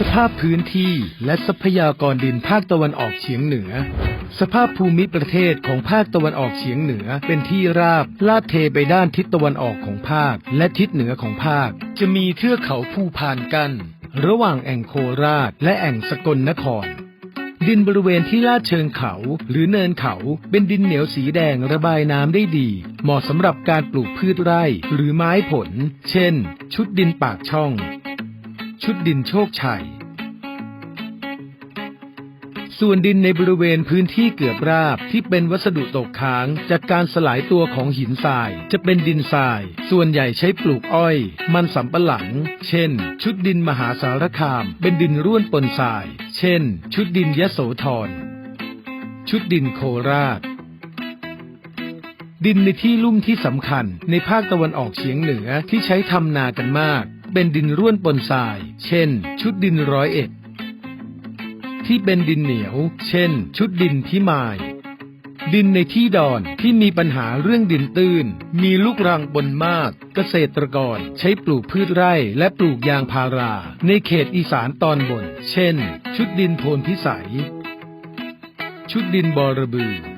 สภาพพื้นที่และทรัพยากรดินภาคตะวันออกเฉียงเหนือ สภาพภูมิประเทศของภาคตะวันออกเฉียงเหนือ เป็นที่ราบลาดเทไปด้านทิศตะวันออกของภาค และทิศเหนือของภาค จะมีเทือกเขาภูพานกัน ระหว่างแอ่งโคราช และแอ่งสกลนคร ดินบริเวณที่ลาดเชิงเขาหรือเนินเขาเป็นดินเหนียวสีแดงระบายน้ำได้ดี เหมาะสำหรับการปลูกพืชไร่หรือไม้ผล เช่น ชุดดินปากช่อง ชุดดินโชคชัย ส่วนดินในบริเวณพื้นที่เกือบราบที่เป็นวัสดุตกค้าง จากการสลายตัวของหินทราย จะเป็นดินทราย ส่วนใหญ่ใช้ปลูกอ้อย มันสำปะหลัง เช่น ชุดดินมหาสารคาม เป็นดินร่วนปนทราย เช่น ชุดดินยะโสธร ชุดดินโคราชดินในที่ลุ่มที่สำคัญในภาคตะวันออกเฉียงเหนือที่ใช้ทำนากันมาก เป็นดินร่วนปนทราย เช่น ชุดดินร้อยเอ็ด ที่เป็นดินเหนียว เช่น ชุดดินพิมาย ดินในที่ดอนที่มีปัญหาเรื่องดินตื้น มีลูกรังบนมาก เกษตรกรใช้ปลูกพืชไร่และปลูกยางพารา ในเขตอีสานตอนบน เช่น ชุดดินโพนพิสัย ชุดดินบอระบือ